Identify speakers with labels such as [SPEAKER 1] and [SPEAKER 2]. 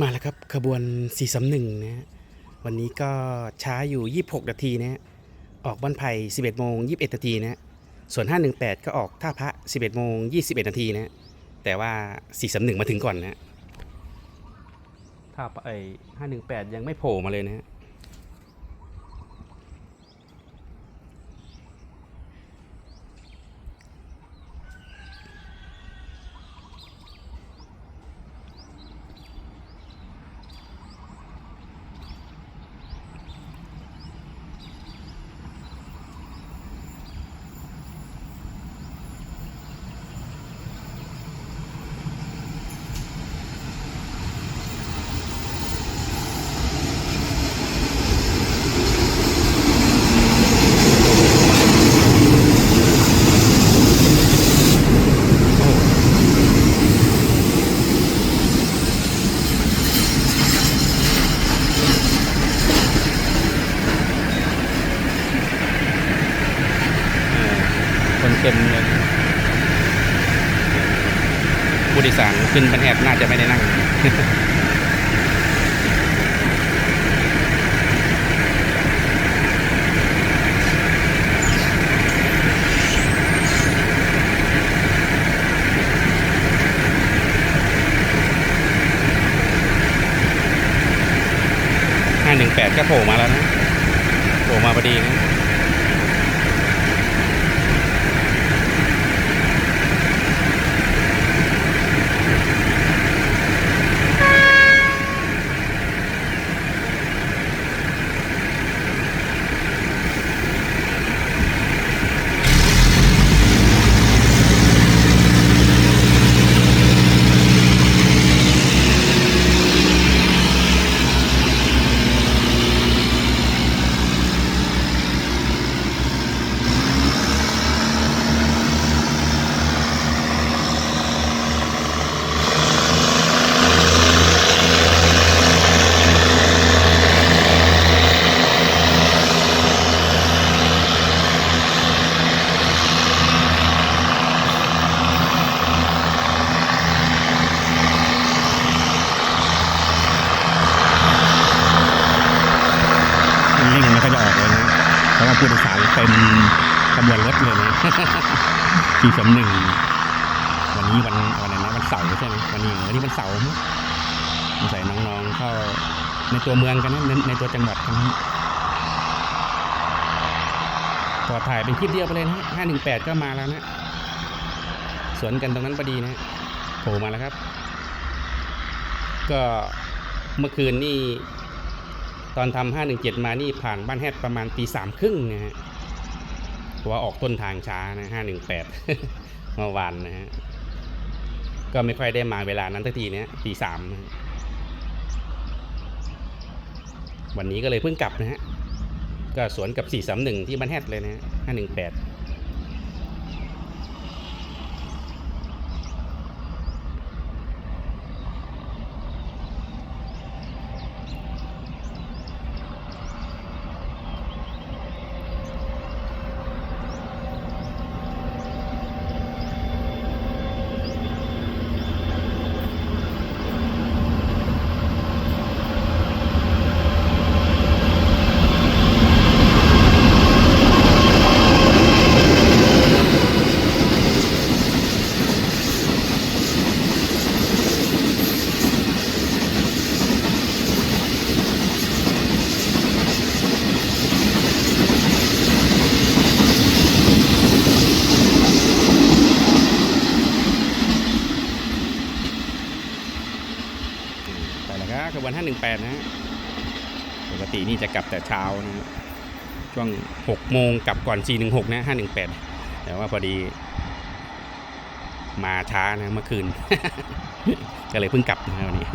[SPEAKER 1] มาแล้วครับขบวน 431นะฮะวันนี้ก็ช้าอยู่ 26 นาทีนะฮะออกบ้านไผ่ 11 โมง 21 นาทีนะฮะส่วน 518 ก็ออกท่าพระ 11 โมง 21 นาทีนะฮะแต่ว่า 431 มาถึงก่อนนะฮะท่าไอ้518 ยังไม่โผล่มาเลยนะ เต็มเลยผู้โดยสารขึ้นบันแอบน่าจะไม่ได้นั่งห้าหนึ่งแปดก็โผล่มาแล้วนะ โผล่มาพอดีนะ ออกเลยนะเพราะว่าผู้โดยสารเต็มขบวนรถเลยนะปีสมหนึ่งวันนี้วันวันไรนนะวันเสาร์ใช่ไหมวันนี้วันนี้วันเสาร์ใสงสัยน้องๆเข้าในตัวเมืองกันนะในในตัวจังหวัดกันนะก็ถ่ายเป็นคลิปเดียวไปเลยนะห้าหนึ่งแปดก็มาแล้วนะ สวนกันตรงนั้นพอดีนะโผล่มาแล้วครับ ก็เมื่อคืนนี่ ตอนทำ517มานี่ผ่านบ้านแฮดประมาณตีสามครึ่งนะฮะเพราะว่าออกต้นทางช้านะ518เมื่อวานนะฮะ ก็ไม่ค่อยได้มาเวลานั้นทักทีเนี้ยตีสามวันนี้ก็เลยเพิ่งกลับนะฮะ ก็สวนกับตีสามหนึ่งที่บ้านแฮดเลยนะฮะ518ไปแล้ วัน 518 นะฮะ ปกตินี่จะกลับแต่เช้านะฮะช่วง 6 โมงกลับก่อน 416 นะ 518 แต่ว่าพอดีมาช้านะเมื่อคืน ก็เลยเพิ่งกลับนะวันนี้